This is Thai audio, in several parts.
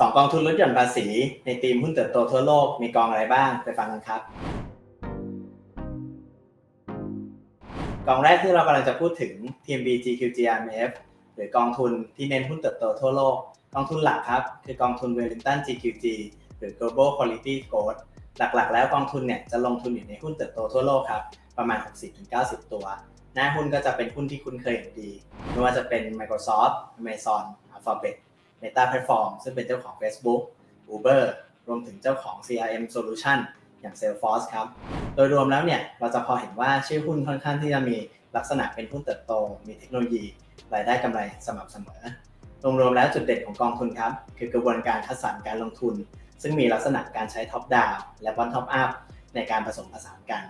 สองกองทุนลดหย่อนภาษี ในธีมหุ้นเติบโตทั่วโลกมีกองอะไรบ้างไปฟังกันครับ กองแรกที่เรากำลังจะพูดถึง TMB GQGRMF หรือกองทุนที่เน้นหุ้นเติบโตทั่วโลก กองทุนหลักครับ คือกองทุน Wellington GQG หรือ Global Quality Growth หลักๆ แล้วกองทุนเนี่ยจะลงทุนอยู่ในหุ้นเติบโตทั่วโลกครับ ประมาณ 60-90 ตัว หน้าหุ้นก็จะเป็นหุ้นที่คุ้นเคยอย่างดีไม่ว่าจะเป็น Microsoft Amazon Alphabet Meta Platform ซึ่งเป็นเจ้าของ Facebook Uber รวมถึงเจ้าของ CRM Solution อย่าง Salesforce ครับ โดยรวมแล้วเนี่ยเราจะพอเห็นว่าชื่อหุ้นค่อนข้างที่จะมีลักษณะเป็นหุ้นเติบโต มีเทคโนโลยี รายได้กำไรสม่ำเสมอ รวมๆแล้วจุดเด่นของกองทุนครับ คือกระบวนการคัดสรรการลงทุน ซึ่งมีลักษณะการใช้ท็อปดาวและบอ t ท็อปอัพในการผสมผสานกัน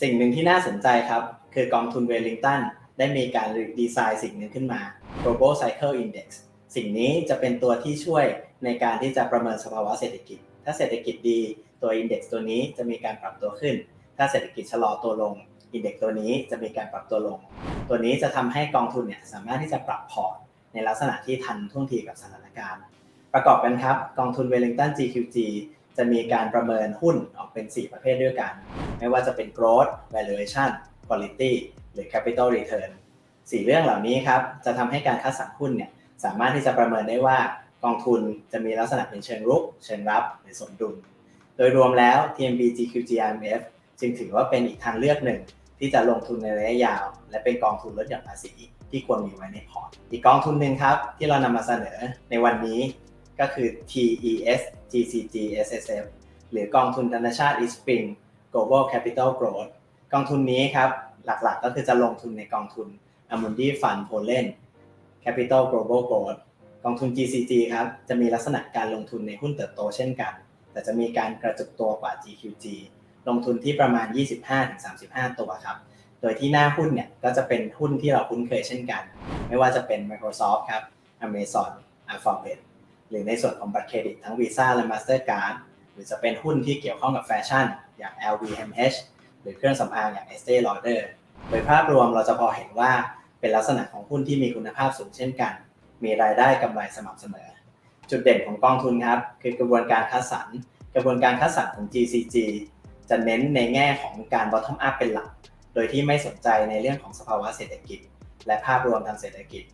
สิ่งหนึ่งที่น่าสนใจครับ คือกองทุนเวลลิงตันได้มีการดีไซน์สิ่งหนึ่งขึ้นมา global cycle index สิ่งนี้จะเป็นตัวที่ช่วยในการที่จะประเมินสภาวะเศรษฐกิจ ถ้าเศรษฐกิจดีตัว index ตัวนี้จะมีการปรับตัวขึ้น ถ้าเศรษฐกิจชะลอตัวลง index ตัวนี้จะมีการปรับตัวลง ตัวนี้จะทำให้กองทุนเนี่ยสามารถที่จะปรับพอร์ตในลักษณะที่ทันท่วงทีกับสถานการณ์ ประกอบกันครับ กองทุน Wellington GQG จะมีการประเมินหุ้นออกเป็น 4 ประเภทด้วยกัน ไม่ว่าจะเป็น growth valuation quality หรือ capital return สี่เรื่องเหล่านี้ครับจะทำให้การคัดสรรหุ้นเนี่ย สามารถที่จะประเมินได้ว่ากองทุนจะมีลักษณะเป็นเชิงรุก เชิงรับหรือสมดุล โดยรวมแล้ว TMB GQG RMF จึงถือว่าเป็นอีกทางเลือกหนึ่ง ที่จะลงทุนในระยะยาว และเป็นกองทุนลดหย่อนภาษีที่ควรมีไว้ในพอร์ต อีกกองทุนหนึ่งครับ ที่เรานำมาเสนอในวันนี้ก็คือ TES GCG SSF หรือกองทุนธนาชาติ East Spring Global Capital Growth กองทุนนี้ครับหลักๆก็คือจะลงทุนในกองทุน Amundi Fund Poland Capital Global Growth กองทุน GCG ครับจะมีลักษณะการลงทุนในหุ้นเติบโตเช่นกัน แต่จะมีการกระจุกตัวกว่า GQG ลงทุนที่ประมาณ 25-35 ตัวครับ โดยที่หน้าหุ้นเนี่ยก็จะเป็นหุ้นที่เราคุ้นเคยเช่นกัน ไม่ว่าจะเป็น Microsoft ครับ Amazon Alphabet หรือในส่วนของบัตรเครดิตทั้ง Visa และ Mastercard หรือจะเป็นหุ้นที่เกี่ยวข้องกับแฟชั่น อย่าง LVMH หรือเครื่องสำอางอย่าง Estee Lauder โดยภาพรวมเราจะพอเห็นว่า เป็นลักษณะของหุ้นที่มีคุณภาพสูงเช่นกัน มีรายได้กำไรสม่ำเสมอ จุดเด่นของกองทุนครับ คือกระบวนการคัดสรร กระบวนการคัดสรรของ GCG จะเน้นในแง่ของการ bottom up เป็นหลัก โดยที่ไม่สนใจในเรื่องของสภาวะเศรษฐกิจ และภาพรวมทางเศรษฐกิจ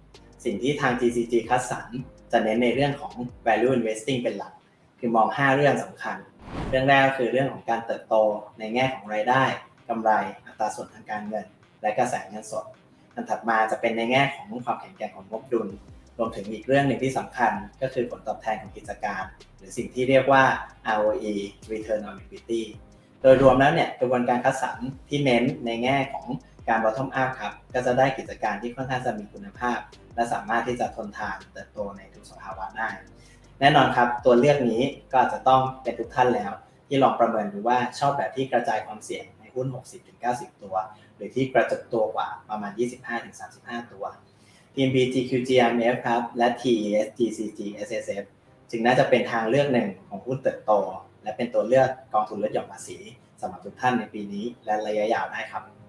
สิ่งที่ทาง GCG คัดสรรจะเน้นในเรื่องของ value investing เป็นหลัก คือมอง 5 เรื่องสำคัญ เรื่องแรกก็คือเรื่องของการเติบโตในแง่ของรายได้กำไร อัตราส่วนทางการเงิน และกระแสเงินสด อันถัดมาจะเป็นในแง่ของความแข็งแกร่งของงบดุล รวมถึงอีกเรื่องหนึ่งที่สำคัญก็คือผลตอบแทนของกิจการ หรือสิ่งที่เรียกว่า ROE Return on Equity โดยรวมแล้วเนี่ยกระบวนการคัดสรรที่เน้นในแง่ของการ bottom up ครับก็จะได้กิจการที่ค่อนข้างจะมีคุณภาพ และสามารถที่จะทนทานเติบโตในทุกสภาวะได้ แน่นอนครับตัวเลือกนี้ก็จะต้องเป็นทุกท่านแล้ว ที่ลองประเมินดูว่าชอบแบบที่กระจายความเสี่ยง หุ้น 60-90 ตัว หรือที่กระจุกตัวกว่าประมาณ 25-35 ตัว ทีม BGQGMF ครับ และ TES GCG SSF จึงน่าจะเป็นทางเลือกหนึ่งของหุ้นเติบโต และเป็นตัวเลือกกองทุนลดหย่อนภาษีสำหรับทุกท่านในปีนี้และระยะยาวได้ครับ